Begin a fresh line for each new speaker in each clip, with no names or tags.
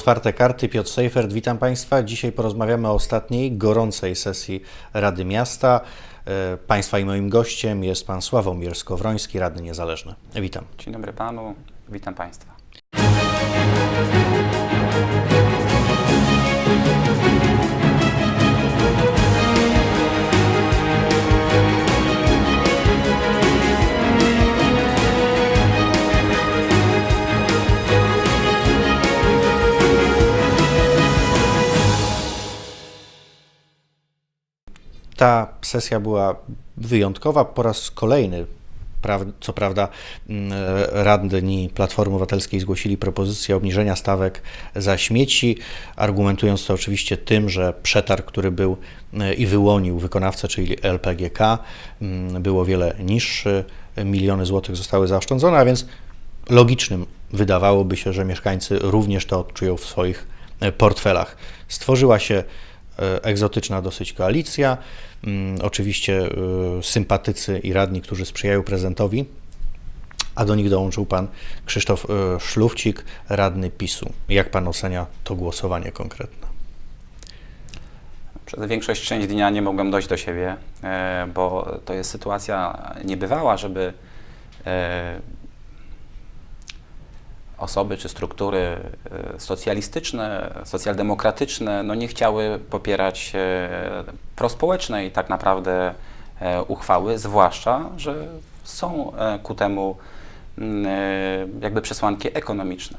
Otwarte karty Piotr Seifert, witam Państwa. Dzisiaj porozmawiamy o ostatniej, gorącej sesji Rady Miasta. E, Państwa i moim gościem jest Pan Sławomir Skowroński, Radny Niezależny. Witam.
Dzień dobry Panu, witam Państwa.
Ta sesja była wyjątkowa po raz kolejny. Co prawda, mm, radni Platformy Obywatelskiej zgłosili propozycję obniżenia stawek za śmieci, argumentując to oczywiście tym, że przetarg, który był e, i wyłonił wykonawcę, czyli LPGK, mm, był o wiele niższy, miliony złotych zostały zaoszczędzone, a więc logicznym wydawałoby się, że mieszkańcy również to odczują w swoich e, portfelach. Stworzyła się egzotyczna dosyć koalicja. Mm, Oczywiście e, sympatycy i radni, którzy sprzyjają prezydentowi, a do nich dołączył pan Krzysztof e, Szlufcik, radny PiSu. Jak pan ocenia to głosowanie konkretne?
Przez większość część dnia nie mogłem dojść do siebie, e, bo to jest sytuacja niebywała, żeby e, osoby czy struktury e, socjalistyczne, socjaldemokratyczne no nie chciały popierać e, prospołecznej tak naprawdę e, uchwały, zwłaszcza, że są ku temu mm, jakby przesłanki ekonomiczne.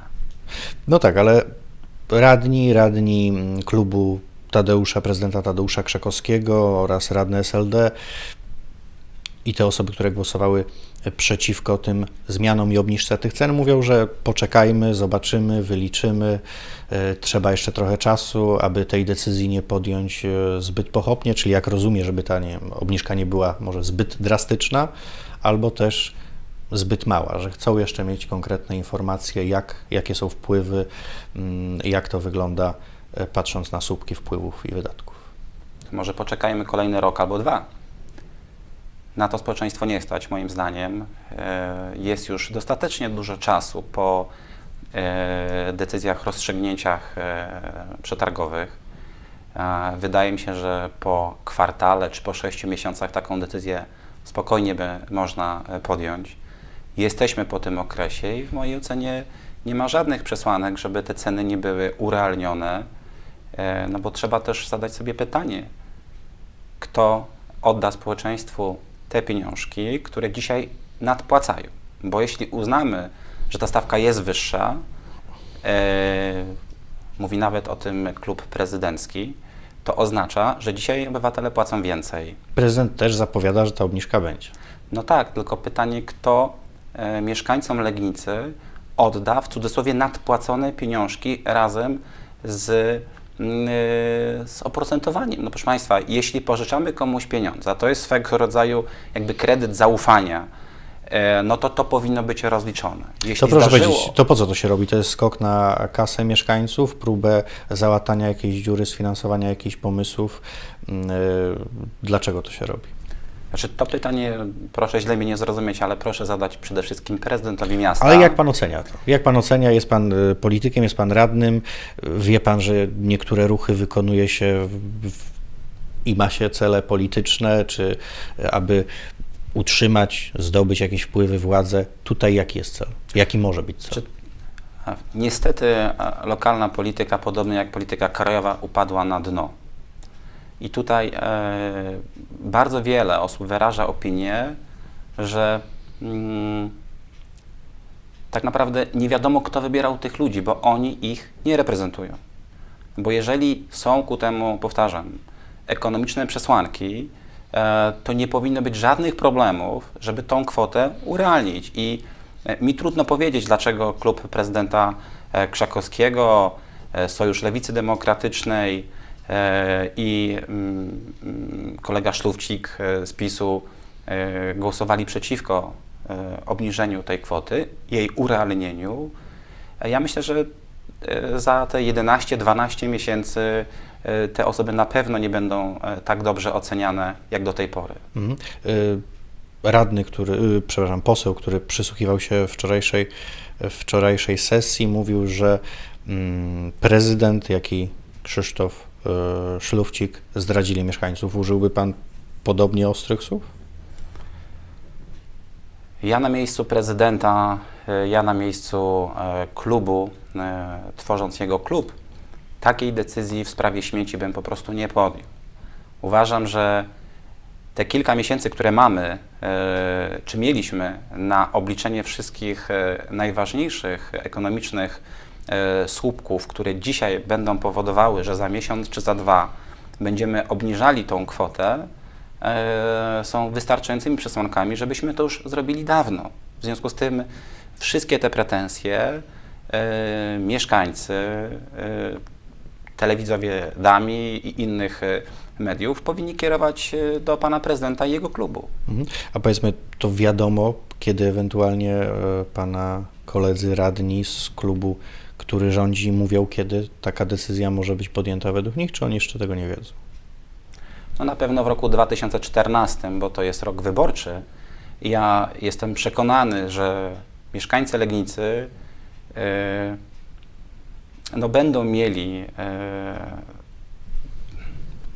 No tak, ale radni, radni mm, klubu Tadeusza, prezydenta Tadeusza Krzekowskiego oraz radny SLD i te osoby, które głosowały przeciwko tym zmianom i obniżce tych cen, mówią, że poczekajmy, zobaczymy, wyliczymy. e, Trzeba jeszcze trochę czasu, aby tej decyzji nie podjąć e, zbyt pochopnie, czyli jak rozumie, żeby ta nie, obniżka nie była może zbyt drastyczna, albo też zbyt mała, że chcą jeszcze mieć konkretne informacje, jak, jakie są wpływy, mm, jak to wygląda, e, patrząc na słupki wpływów i wydatków.
Może poczekajmy kolejny rok albo dwa. Na to społeczeństwo nie stać, moim zdaniem. E, Jest już dostatecznie dużo czasu po e, decyzjach, rozstrzygnięciach e, przetargowych. Wydaje mi się, że po kwartale czy po sześciu miesiącach taką decyzję spokojnie by można podjąć. Jesteśmy po tym okresie i w mojej ocenie nie ma żadnych przesłanek, żeby te ceny nie były urealnione, no bo trzeba też zadać sobie pytanie, kto odda społeczeństwu te pieniążki, które dzisiaj nadpłacają. Bo jeśli uznamy, że ta stawka jest wyższa, e, mówi nawet o tym klub prezydencki, to oznacza, że dzisiaj obywatele płacą więcej.
Prezydent też zapowiada, że ta obniżka będzie.
No tak, tylko pytanie, kto e, mieszkańcom Legnicy odda w cudzysłowie nadpłacone pieniążki razem z, z oprocentowaniem. No proszę Państwa, jeśli pożyczamy komuś pieniądze, to jest swego rodzaju jakby kredyt zaufania, e, no to to powinno być rozliczone. Jeśli
To proszę
zdarzyło,
powiedzieć, to po co to się robi? To jest skok na kasę mieszkańców, próbę załatania jakiejś dziury, sfinansowania jakichś pomysłów. Yy, Dlaczego to się robi?
Znaczy, to pytanie, proszę źle mnie nie zrozumieć, ale proszę zadać przede wszystkim prezydentowi miasta.
Ale jak pan ocenia to? Jak pan ocenia? Jest pan y, politykiem, jest pan radnym, wie pan, że niektóre ruchy wykonuje się w, i ma się cele polityczne, czy y, aby utrzymać, zdobyć jakieś wpływy, władzę. Tutaj jaki jest cel? Jaki może być cel?
Niestety lokalna polityka, podobnie jak polityka krajowa, upadła na dno. I tutaj e, bardzo wiele osób wyraża opinię, że mm, tak naprawdę nie wiadomo, kto wybierał tych ludzi, bo oni ich nie reprezentują. Bo jeżeli są ku temu, powtarzam, ekonomiczne przesłanki, e, to nie powinno być żadnych problemów, żeby tą kwotę urealnić. I e, mi trudno powiedzieć, dlaczego klub prezydenta Krzakowskiego, Sojusz Lewicy Demokratycznej i mm, mm, kolega Szlówcik e, z PiSu e, głosowali przeciwko e, obniżeniu tej kwoty, jej urealnieniu. E, Ja myślę, że e, za te 11-12 miesięcy e, te osoby na pewno nie będą e, tak dobrze oceniane jak do tej pory.
Mhm. Radny, który, przepraszam, poseł, który przysłuchiwał się wczorajszej, wczorajszej sesji, mówił, że mm, prezydent, jak i Krzysztof e, Szlufcik zdradzili mieszkańców. Użyłby pan podobnie ostrych słów?
Ja na miejscu prezydenta, e, ja na miejscu e, klubu, e, tworząc jego klub, takiej decyzji w sprawie śmieci bym po prostu nie podjął. Uważam, że te kilka miesięcy, które mamy, e, czy mieliśmy na obliczenie wszystkich e, najważniejszych ekonomicznych e, słupków, które dzisiaj będą powodowały, że za miesiąc czy za dwa będziemy obniżali tą kwotę, e, są wystarczającymi przesłankami, żebyśmy to już zrobili dawno. W związku z tym wszystkie te pretensje e, mieszkańcy, e, telewidzowie DAMI i innych e, mediów powinni kierować e, do pana prezydenta i jego klubu.
Mhm. A powiedzmy, to wiadomo, kiedy ewentualnie e, pana koledzy radni z klubu, który rządzi, mówią, kiedy taka decyzja może być podjęta według nich, czy oni jeszcze tego nie wiedzą?
No na pewno w roku 2014, bo to jest rok wyborczy. Ja jestem przekonany, że mieszkańcy Legnicy e, no będą mieli e,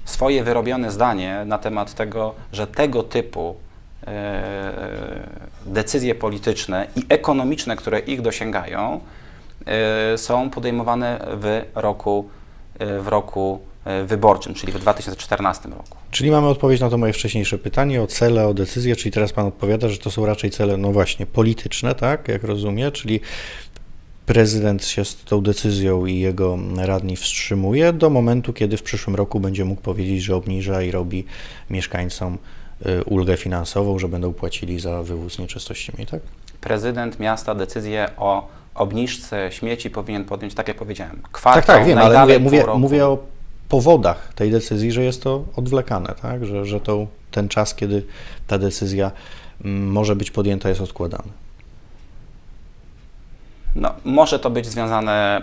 swoje wyrobione zdanie na temat tego, że tego typu e, decyzje polityczne i ekonomiczne, które ich dosięgają, są podejmowane w roku, e, w roku e, wyborczym, czyli w 2014 roku.
Czyli mamy odpowiedź na to moje wcześniejsze pytanie o cele, o decyzje, czyli teraz Pan odpowiada, że to są raczej cele, no właśnie, polityczne, tak, jak rozumiem, czyli prezydent się z tą decyzją i jego radni wstrzymuje do momentu, kiedy w przyszłym roku będzie mógł powiedzieć, że obniża i robi mieszkańcom y, ulgę finansową, że będą płacili za wywóz nieczystości tak?
Prezydent miasta decyzję o obniżce śmieci powinien podjąć, tak jak powiedziałem, kwartał,
Tak, tak, wiem, ale mówię, mówię, mówię o powodach tej decyzji, że jest to odwlekane, tak? że, że to, ten czas, kiedy ta decyzja mm, może być podjęta, jest odkładany.
No, może to być związane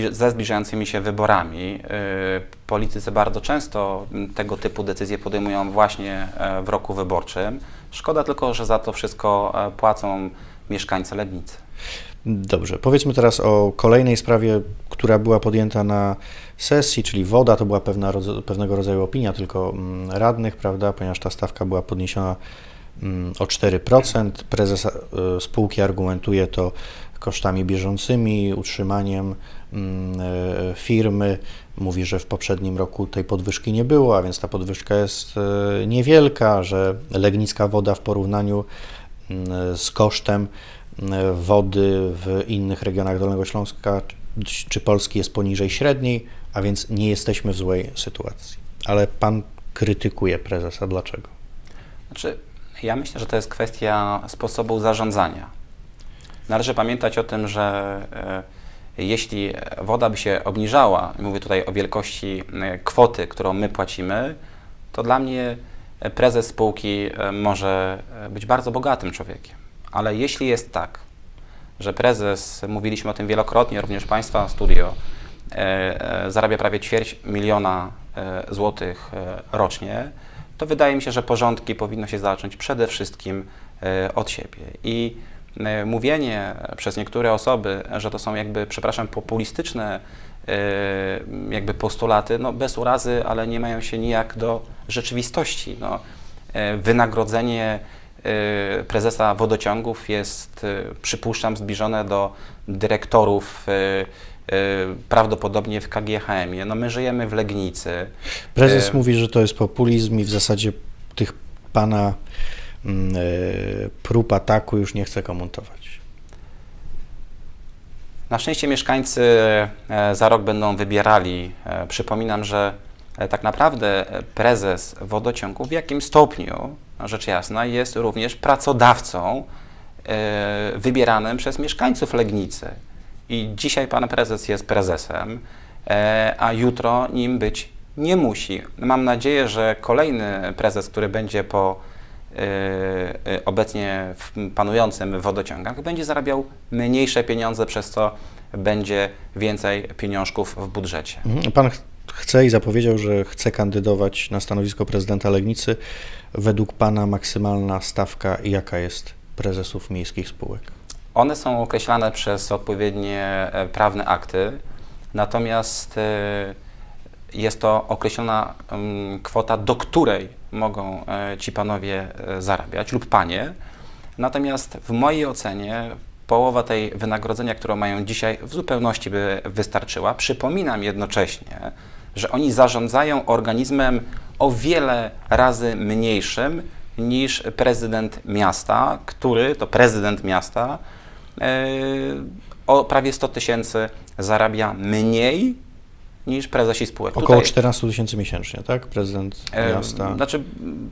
e, ze zbliżającymi się wyborami. E, Politycy bardzo często tego typu decyzje podejmują właśnie e, w roku wyborczym. Szkoda tylko, że za to wszystko płacą mieszkańcy Legnicy.
Dobrze, powiedzmy teraz o kolejnej sprawie, która była podjęta na sesji, czyli woda, to była pewna, pewnego rodzaju opinia tylko mm, radnych, prawda, ponieważ ta stawka była podniesiona mm, o 4%. Prezes e, spółki argumentuje to kosztami bieżącymi, utrzymaniem mm, e, firmy. Mówi, że w poprzednim roku tej podwyżki nie było, a więc ta podwyżka jest e, niewielka, że Legnicka woda w porównaniu z kosztem wody w innych regionach Dolnego Śląska czy- Polski jest poniżej średniej, a więc nie jesteśmy w złej sytuacji. Ale pan krytykuje prezesa. Dlaczego?
Znaczy, ja myślę, że to jest kwestia sposobu zarządzania. Należy pamiętać o tym, że e, jeśli woda by się obniżała, mówię tutaj o wielkości e, kwoty, którą my płacimy, to dla mnie prezes spółki e, może być bardzo bogatym człowiekiem. Ale jeśli jest tak, że prezes, mówiliśmy o tym wielokrotnie, również Państwa studio, e, e, zarabia prawie ćwierć miliona e, złotych rocznie, to wydaje mi się, że porządki powinno się zacząć przede wszystkim od siebie. I mówienie przez niektóre osoby, że to są jakby, przepraszam, populistyczne jakby postulaty, no bez urazy, ale nie mają się nijak do rzeczywistości. No, wynagrodzenie prezesa wodociągów jest, e, przypuszczam, zbliżone do dyrektorów e, prawdopodobnie w KGHM-ie. No my żyjemy w Legnicy.
Prezes mówi, że to jest populizm i w zasadzie tych pana mm, prób ataku już nie chce komentować.
Na szczęście mieszkańcy e, za rok będą wybierali. E, Przypominam, że e, tak naprawdę prezes wodociągu w jakim stopniu, rzecz jasna, jest również pracodawcą e, wybieranym przez mieszkańców Legnicy. I dzisiaj pan prezes jest prezesem, e, a jutro nim być nie musi. Mam nadzieję, że kolejny prezes, który będzie po e, obecnie panującym wodociągach, będzie zarabiał mniejsze pieniądze, przez co będzie więcej pieniążków w budżecie.
Mhm. Pan chce i zapowiedział, że chce kandydować na stanowisko prezydenta Legnicy. Według pana maksymalna stawka jaka jest prezesów miejskich spółek?
One są określane przez odpowiednie e, prawne akty. Natomiast e, jest to określona mm, kwota, do której mogą e, ci panowie zarabiać lub panie. Natomiast w mojej ocenie połowa tej wynagrodzenia, którą mają dzisiaj, w zupełności by wystarczyła. Przypominam jednocześnie, że oni zarządzają organizmem o wiele razy mniejszym niż prezydent miasta, który to prezydent miasta e, o prawie 100 tysięcy zarabia mniej niż prezesi spółek.
Około
Tutaj-
14 tysięcy miesięcznie, tak? Prezydent
E,
miasta.
Znaczy,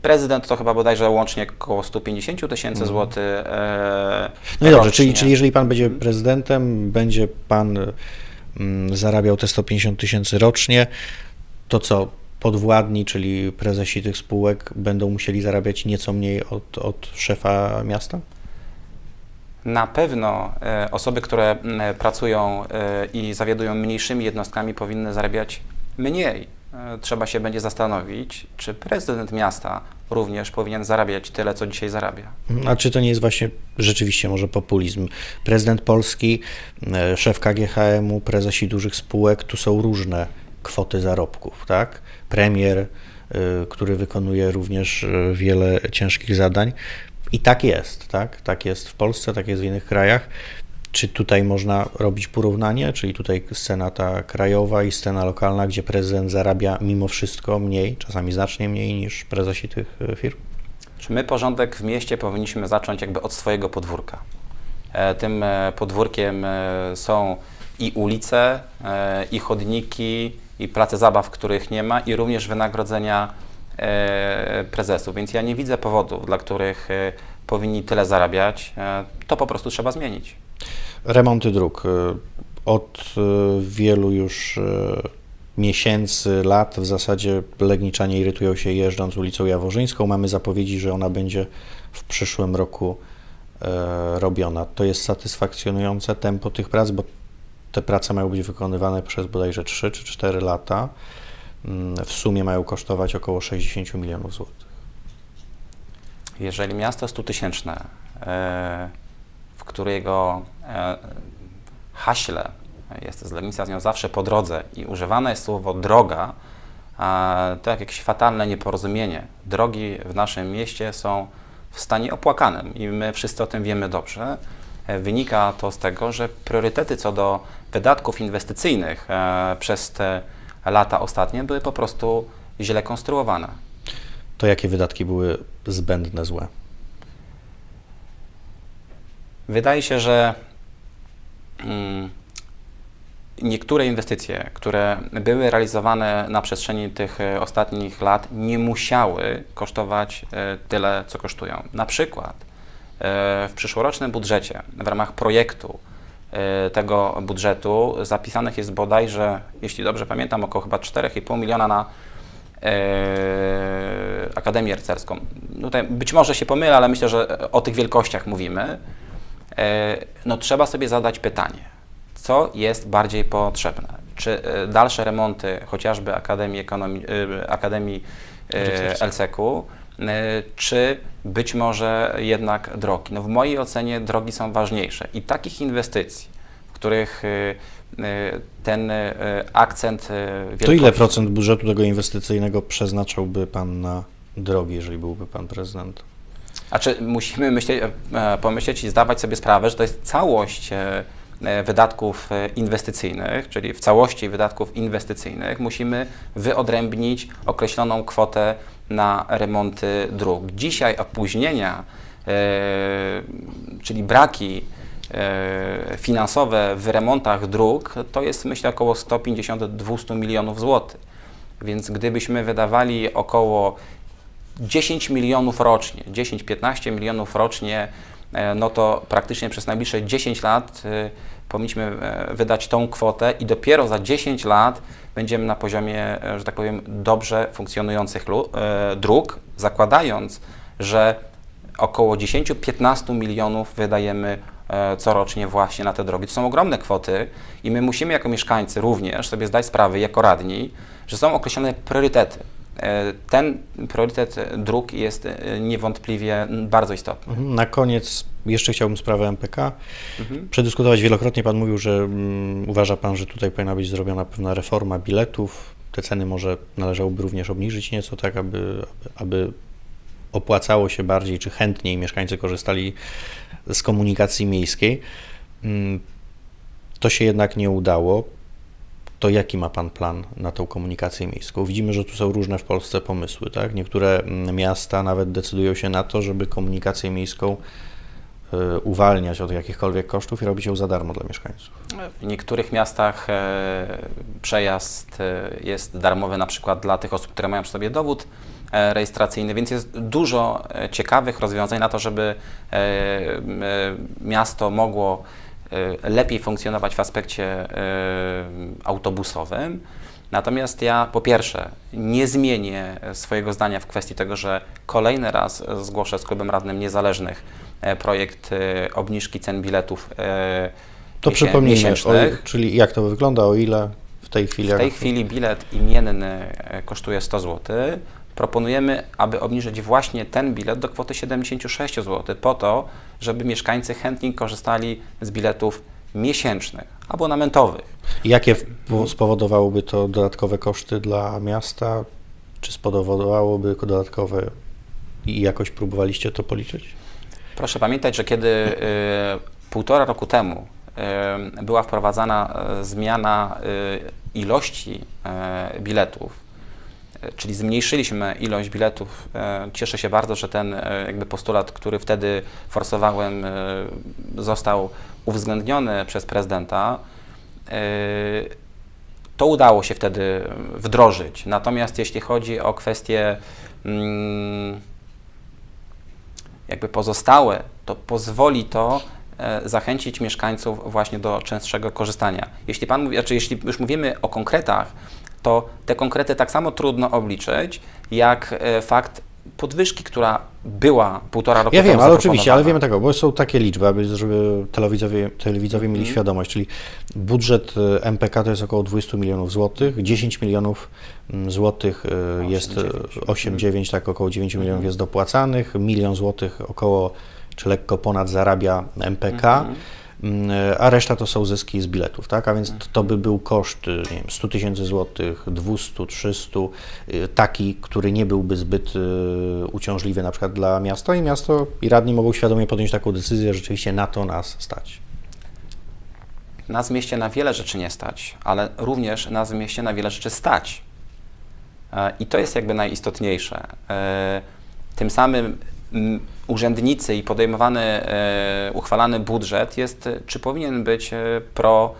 prezydent to chyba bodajże łącznie około 150 tysięcy
Mhm.
złotych. E,
No i dobrze, czyli, czyli jeżeli pan będzie prezydentem, będzie pan mm, zarabiał te 150 tysięcy rocznie, to co podwładni, czyli prezesi tych spółek będą musieli zarabiać nieco mniej od, od szefa miasta?
Na pewno e, osoby, które m, pracują e, i zawiadują mniejszymi jednostkami, powinny zarabiać mniej. E, Trzeba się będzie zastanowić, czy prezydent miasta również powinien zarabiać tyle, co dzisiaj zarabia.
A czy to nie jest właśnie rzeczywiście może populizm? Prezydent Polski, e, szef KGHM-u, prezesi dużych spółek, tu są różne kwoty zarobków, tak? Premier, który wykonuje również wiele ciężkich zadań. I tak jest, tak? Tak jest w Polsce, tak jest w innych krajach. Czy tutaj można robić porównanie, czyli tutaj scena ta krajowa i scena lokalna, gdzie prezydent zarabia mimo wszystko mniej, czasami znacznie mniej niż prezesi tych y, firm?
Czy my porządek w mieście powinniśmy zacząć jakby od swojego podwórka? E, Tym e, podwórkiem e, są i ulice, e, i chodniki, i place zabaw, których nie ma, i również wynagrodzenia e, prezesów. Więc ja nie widzę powodów, dla których e, powinni tyle zarabiać. E, To po prostu trzeba zmienić.
Remonty dróg. Od wielu już miesięcy, lat w zasadzie Legniczanie irytują się jeżdżąc ulicą Jaworzyńską. Mamy zapowiedzi, że ona będzie w przyszłym roku e, robiona. To jest satysfakcjonujące tempo tych prac, bo te prace mają być wykonywane przez bodajże 3 czy 4 lata. W sumie mają kosztować około 60 milionów złotych.
Jeżeli miasto stutysięczne, e, w którego e, haśle jest z Legnica z nią zawsze po drodze i używane jest słowo droga, to jak jakieś fatalne nieporozumienie. Drogi w naszym mieście są w stanie opłakanym i my wszyscy o tym wiemy dobrze. E, Wynika to z tego, że priorytety co do wydatków inwestycyjnych przez te lata ostatnie były po prostu źle konstruowane.
To jakie wydatki były zbędne, złe?
Wydaje się, że mm, niektóre inwestycje, które były realizowane na przestrzeni tych e, ostatnich lat, nie musiały kosztować e, tyle, co kosztują. Na przykład e, w przyszłorocznym budżecie, w ramach projektu tego budżetu, zapisanych jest bodajże, jeśli dobrze pamiętam, około chyba 4,5 miliona na e, Akademię Rycerską. Tutaj być może się pomylę, ale myślę, że o tych wielkościach mówimy. E, No trzeba sobie zadać pytanie, co jest bardziej potrzebne? Czy e, dalsze remonty chociażby Akademii, Ekonomii, e, Akademii e, e, czy być może jednak drogi? No w mojej ocenie drogi są ważniejsze i takich inwestycji, w których e, e, ten e, akcent e,
To ile
wielkości-
procent budżetu tego inwestycyjnego przeznaczałby Pan na drogi, jeżeli byłby Pan prezydent?
A czy musimy myśleć, e, pomyśleć i zdawać sobie sprawę, że to jest całość e, e, wydatków e, inwestycyjnych, czyli w całości wydatków inwestycyjnych musimy wyodrębnić określoną kwotę na remonty dróg. Dzisiaj opóźnienia, e, czyli braki e, finansowe w remontach dróg, to jest myślę około 150-200 milionów złotych. Więc gdybyśmy wydawali około 10 milionów rocznie, 10-15 milionów rocznie, e, no to praktycznie przez najbliższe 10 lat powinniśmy e, wydać tą kwotę i dopiero za 10 lat będziemy na poziomie, e, że tak powiem, dobrze funkcjonujących e, dróg, zakładając, że około 10-15 milionów wydajemy corocznie właśnie na te drogi. To są ogromne kwoty i my musimy jako mieszkańcy również sobie zdać sprawę, jako radni, że są określone priorytety. E, ten priorytet dróg jest e, niewątpliwie bardzo istotny.
Mhm. Na koniec jeszcze chciałbym sprawę MPK
Mhm.
przedyskutować. Wielokrotnie Pan mówił, że mm, uważa Pan, że tutaj powinna być zrobiona pewna reforma biletów. Te ceny może należałoby również obniżyć nieco, tak aby, aby, opłacało się bardziej, czy chętniej mieszkańcy korzystali z komunikacji miejskiej. Mm, To się jednak nie udało. To jaki ma Pan plan na tą komunikację miejską? Widzimy, że tu są różne w Polsce pomysły. Tak? Niektóre mm, miasta nawet decydują się na to, żeby komunikację miejską y, uwalniać od jakichkolwiek kosztów i robić ją za darmo dla mieszkańców.
W niektórych miastach e, przejazd e, jest darmowy na przykład dla tych osób, które mają przy sobie dowód e, rejestracyjny, więc jest dużo ciekawych rozwiązań na to, żeby miasto mogło lepiej funkcjonować w aspekcie e, autobusowym. Natomiast ja po pierwsze nie zmienię swojego zdania w kwestii tego, że kolejny raz zgłoszę z klubem radnym niezależnych e, projekt e, obniżki cen biletów e,
To przypomnijmy, czyli jak to wygląda, o ile w tej chwili...
W tej chwili bilet imienny kosztuje 100 zł. Proponujemy, aby obniżyć właśnie ten bilet do kwoty 76 zł, po to, żeby mieszkańcy chętniej korzystali z biletów miesięcznych, abonamentowych.
Jakie spowodowałoby to dodatkowe koszty dla miasta? Czy spowodowałoby dodatkowe i jakoś próbowaliście to policzyć?
Proszę pamiętać, że kiedy y, półtora roku temu y, była wprowadzana y, zmiana y, ilości y, biletów, czyli zmniejszyliśmy ilość biletów, y, cieszę się bardzo, że ten y, jakby postulat, który wtedy forsowałem, y, został uwzględniony przez prezydenta. To udało się wtedy wdrożyć. Natomiast jeśli chodzi o kwestie mm, jakby pozostałe, to pozwoli to e, zachęcić mieszkańców właśnie do częstszego korzystania. Jeśli pan mówi, znaczy jeśli już mówimy o konkretach, to te konkrety tak samo trudno obliczyć, jak e, fakt podwyżki, która była półtora roku
Ja
temu
wiem, ale oczywiście, ale wiemy tego, bo są takie liczby, aby żeby telewidzowie, telewidzowie mieli
Mhm.
świadomość, czyli budżet y, MPK to jest około 20 milionów złotych, 10 milionów mm, złotych y, jest,
9.
8-9, tak około 9 milionów jest dopłacanych, milion złotych około, czy lekko ponad zarabia MPK,
Mhm.
mm, a reszta to są zyski z biletów, tak? A więc to, to by był koszt, y, nie wiem, 100 tysięcy złotych, 200, 300, y, taki, który nie byłby zbyt y, uciążliwy na przykład dla miasta i miasto i radni mogą świadomie podjąć taką decyzję, że rzeczywiście na to nas stać.
Nas w mieście na wiele rzeczy nie stać, ale również nas w mieście na wiele rzeczy stać. E, I to jest jakby najistotniejsze. E, Tym samym mm, urzędnicy i podejmowany, e, uchwalany budżet jest, czy powinien być e, pro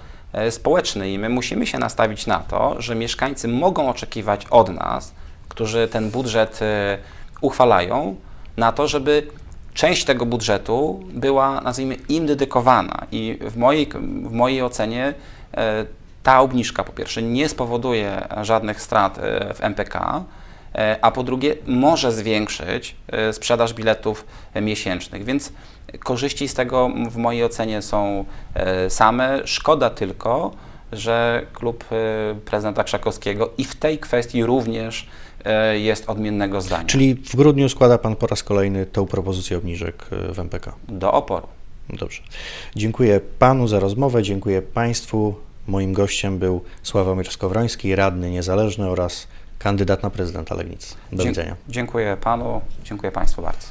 społeczny i my musimy się nastawić na to, że mieszkańcy mogą oczekiwać od nas, którzy ten budżet e, uchwalają, na to, żeby część tego budżetu była, nazwijmy, im dedykowana. I w mojej, w mojej ocenie ta obniżka po pierwsze nie spowoduje żadnych strat w MPK, a po drugie może zwiększyć e, sprzedaż biletów e, miesięcznych. Więc korzyści z tego w mojej ocenie są e, same. Szkoda tylko, że klub e, prezydenta Krzakowskiego i w tej kwestii również e, jest odmiennego zdania.
Czyli w grudniu składa Pan po raz kolejny tą propozycję obniżek w MPK.
do oporu.
Dobrze. Dziękuję Panu za rozmowę, dziękuję Państwu. Moim gościem był Sławomir Skowroński, radny niezależny oraz kandydat na prezydenta Legnicy. Do
Dzie-
widzenia.
Dziękuję panu, dziękuję państwu bardzo.